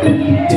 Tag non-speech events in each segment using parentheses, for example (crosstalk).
Thank (laughs) you.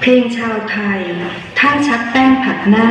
เพลงชาวไทย ท่าชักแป้งผัดหน้า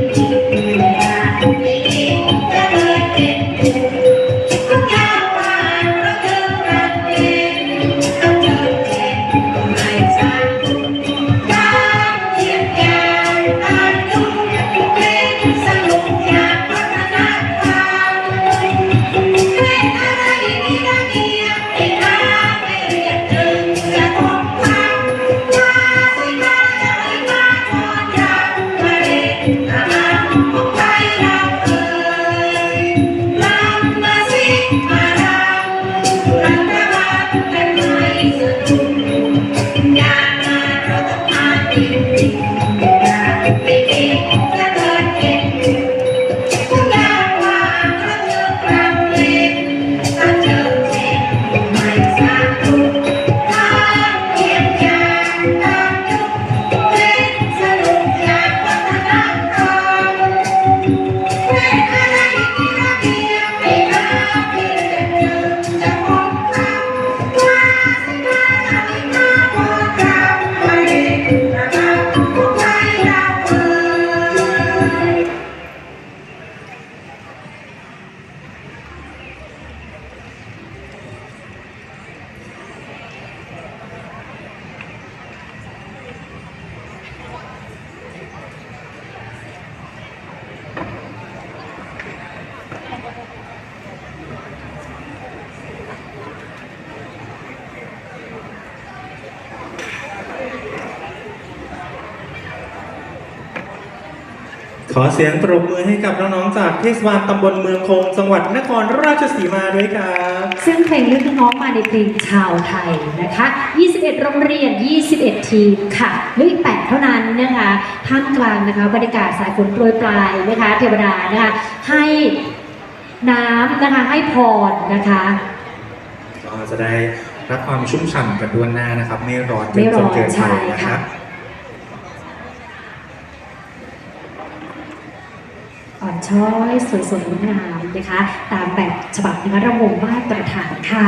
ขอเสียงปรบมือให้กับน้องๆ จากเทศบาลตำบลเมืองคง จังหวัดนครราชสีมาด้วยครับซึ่งเพลงเลือกน้องมาในเพลงชาวไทยนะคะ 21 โรงเรียน 21 ทีมค่ะเหลืออีก8เท่านั้นนะคะท่ามกลางนะคะบรรยากาศสายฝนโปรยปลายนะคะ เทวดานะคะ ให้น้ำนะคะให้พรนะคะก็จะได้รับความชุ่มฉ่ำกับดวนหน้านะครับ ไม่ร้อนจนจนเกินไปนะครั อ่อนช้อยสวยสดงดงามนะคะ ตามแบบฉบับนะคะระบบมาตรฐานค่ะ